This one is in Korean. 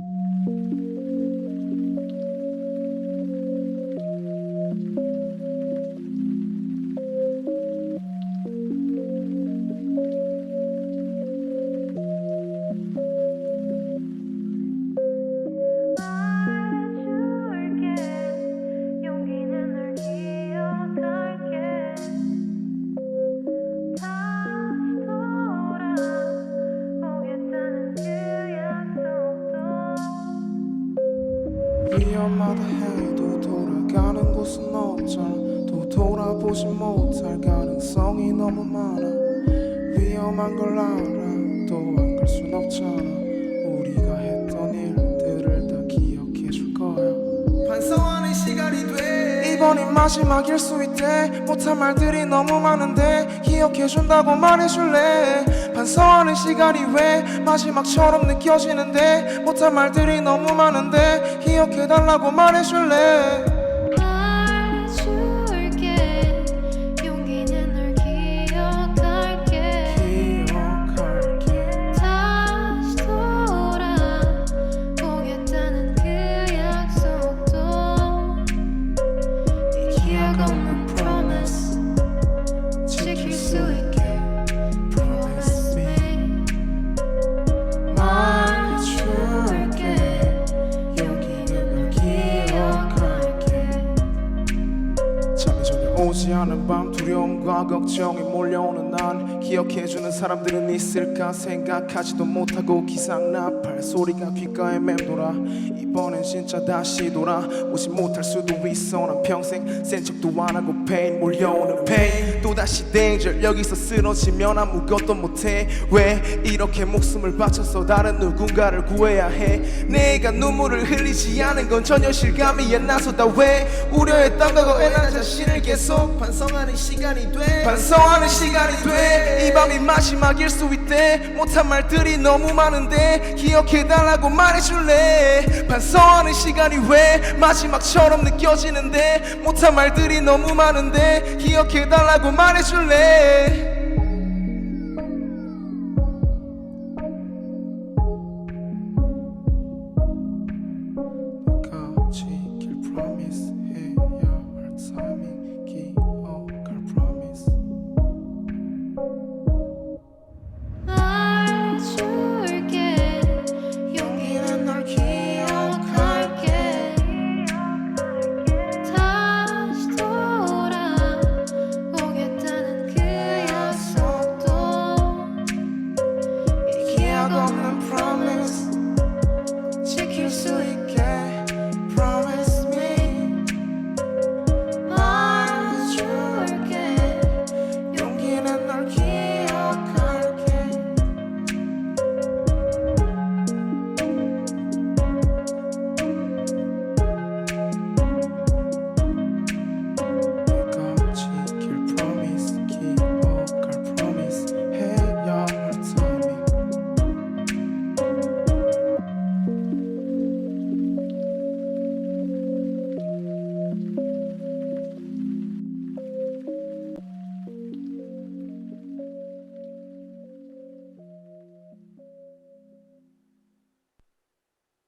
Mm-hmm. 1년마다 해도 돌아가는 곳은 없잖아 또 돌아보지 못할 가능성이 너무 많아. 위험한 걸 알아. 또 안 갈 순 없잖아. 우리가 했던 일들을 다 기억해 줄 거야. 반성하는 시간이 돼. 이번이 마지막일 수 있대. 못한 말들이 너무 많은데 기억해 준다고 말해줄래? 반성하는 시간이 왜 마지막처럼 느껴지는데? 못한 말들이 너무 많은데? 기억해 달라고 말해줄래 오지 않은 밤 두려움과 걱정이 몰려오는 난 기억해주는 사람들은 있을까 생각하지도 못하고 기상나 팔 소리가 귓가에 맴돌아. 이번엔 진짜 다시 돌아 오지 못할 수도 있어. 난 평생 센 척도 안 하고 pain 몰려오는 pain. 또다시 danger. 여기서 쓰러지면 아무것도 못해. 왜 이렇게 목숨을 바쳐서 다른 누군가를 구해야 해? 내가 눈물을 흘리지 않은 건 전혀 실감이 안 나서 다 왜 우려했던 거고에 나 자신을 계속 반성하는 시간이 돼? 반성하는 시간이 돼 이 밤이 마지막일 수 있대. 못한 말들이 너무 많은데 기억 해달라고 말해줄래? 반성하는 시간이 왜 마지막처럼 느껴지는데? 못한 말들이 너무 많은데 기억해달라고 말해줄래 약속도 이 기억 없는 promise